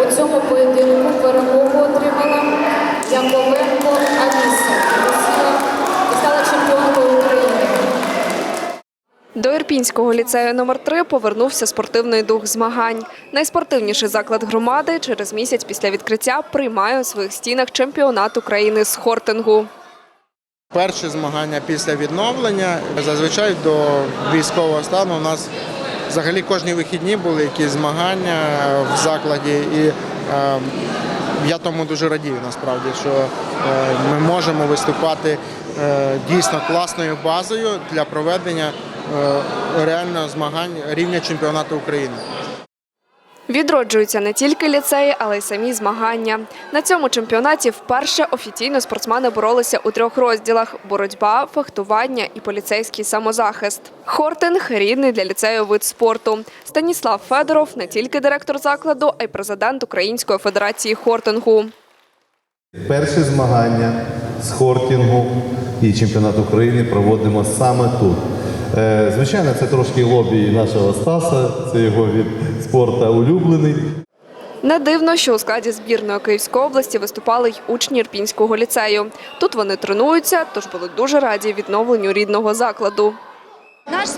У цьому поєдинку перемогу отримала Яковенко Аліса. Стала чемпіонкою України. До Ірпінського ліцею номер 3 повернувся спортивний дух змагань. Найспортивніший заклад громади через місяць після відкриття приймає у своїх стінах чемпіонат України з хортингу. Перші змагання після відновлення зазвичай до військового стану у нас взагалі кожні вихідні були якісь змагання в закладі, і е, я тому дуже радію насправді, що е, ми можемо виступати е, дійсно класною базою для проведення реально змагань рівня чемпіонату України. Відроджуються не тільки ліцеї, але й самі змагання. На цьому чемпіонаті вперше офіційно спортсмени боролися у трьох розділах: боротьба, фехтування і поліцейський самозахист. Хортинг рідний для ліцею вид спорту. Станіслав Федоров не тільки директор закладу, а й президент Української федерації хортингу. Перші змагання з хортінгу і чемпіонат України проводимо саме тут. Е, Звичайно, це трошки лобі нашого Стаса, це його від спорту улюблений. Не дивно, що у складі збірної Київської області виступали й учні Ірпінського ліцею. Тут вони тренуються, тож були дуже раді відновленню рідного закладу. Наш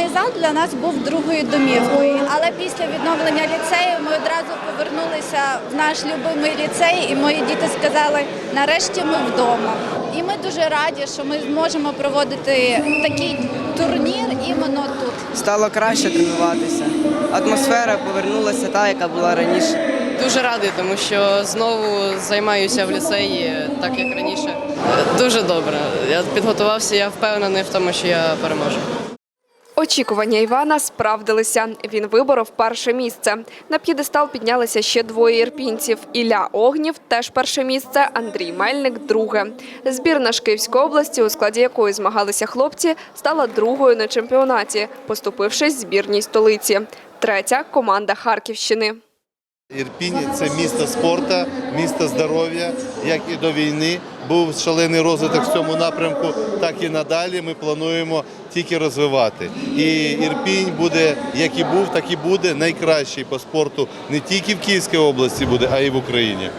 спортивний зал для нас був другою домівкою, але після відновлення ліцею ми одразу повернулися в наш любимий ліцей, і мої діти сказали, нарешті ми вдома. І ми дуже раді, що ми зможемо проводити такий турнір іменно тут. стало краще тренуватися. Атмосфера повернулася та, яка була раніше. Дуже радий, тому що знову займаюся в ліцеї, так як раніше. Дуже добре. Я підготувався, я впевнений в тому, що я переможу. Очікування Івана справдилися. Він виборов перше місце. На п'єдестал піднялися ще двоє ірпінців. Ілля Огнів теж перше місце, Андрій Мельник друге. Збірна ж Київської області, у складі якої змагалися хлопці, стала другою на чемпіонаті, поступившись збірній столиці. Третя команда Харківщини. Ірпінь це місто спорту, місто здоров'я, як і до війни. Був шалений розвиток в цьому напрямку, так і надалі. Ми плануємо тільки розвивати. І Ірпінь буде, як і був, так і буде найкращий по спорту не тільки в Київській області буде, а й в Україні.